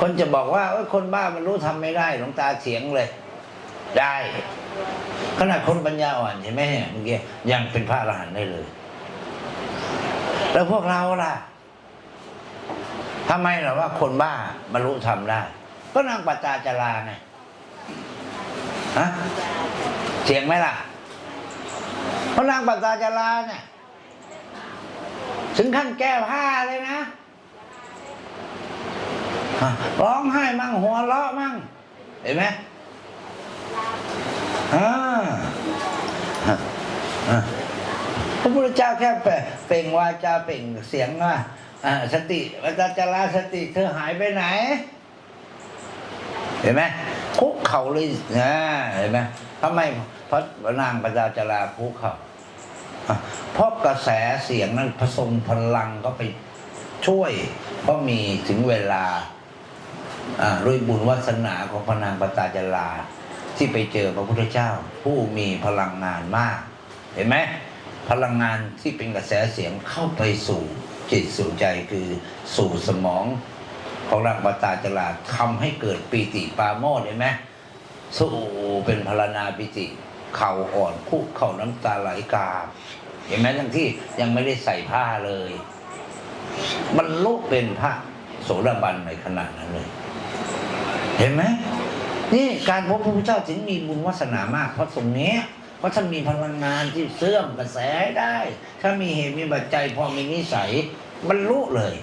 คนจะบอกว่าคนบ้ามันรู้ทำไม่ได้หลวงตาเถียงเลย ได้ ขนาดคนปัญญาอ่อนใช่ไหมเนี่ยเมื่อกี้ยังเป็นพระอรหันต์ได้เลย แล้วพวกเราล่ะทำไมเหรอว่าคนบ้าบรรลุธรรมได้ ก็นางปัจจาจาราไงฮะเถียงไหมล่ะเพราะนางปัจจาจาราเนี่ยถึงขั้นแก้ผ้าเลยนะ ร้องไห้มั่งหัวเราะมั่งเห็นไหมอ่าฮะพระพุทธเจ้าแค่เปเปล่งวาจาเป่งเสียงว่าอ่าสติวาจาจาราสติเธอหายไปไหน เห็นไหมคุกเข่าเลยนะเห็นไหมทำไมเพราะนางปัจจาจาราคุกเข่าอะเพราะกระแสเสียงนั้นผสมพลังก็ไปช่วย เพราะมีถึงเวลา ด้วยบุญวาสนาของพระนางปตาจาราที่ไปเจอพระพุทธเจ้า ผู้มีพลังงานมาก เห็นไหมพลังงานที่เป็นกระแสเสียงเข้าไปสู่จิตสู่ใจคือสู่สมองของนางปตาจาราทำให้เกิดปีติปาโมทเห็นไหมสู้เป็นพลานาปิติเข่าอ่อนคุกเข่าน้ำตาไหลกาบเห็นไหมทั้งที่ยังไม่ได้ใส่ผ้าเลยบรรลุเป็นพระโสดาบันในขณะนั้นเลย ห็นไหมนี่การพบพระพุทธเจ้าถึงมีบุญวาสนามาก เพราะตรงเนี้ยเพราะท่านมีพลังงานที่เสื่อมกระแสได้ ถ้ามีเหตุมีปัจจัยพอมีนิสัยบรรลุเลย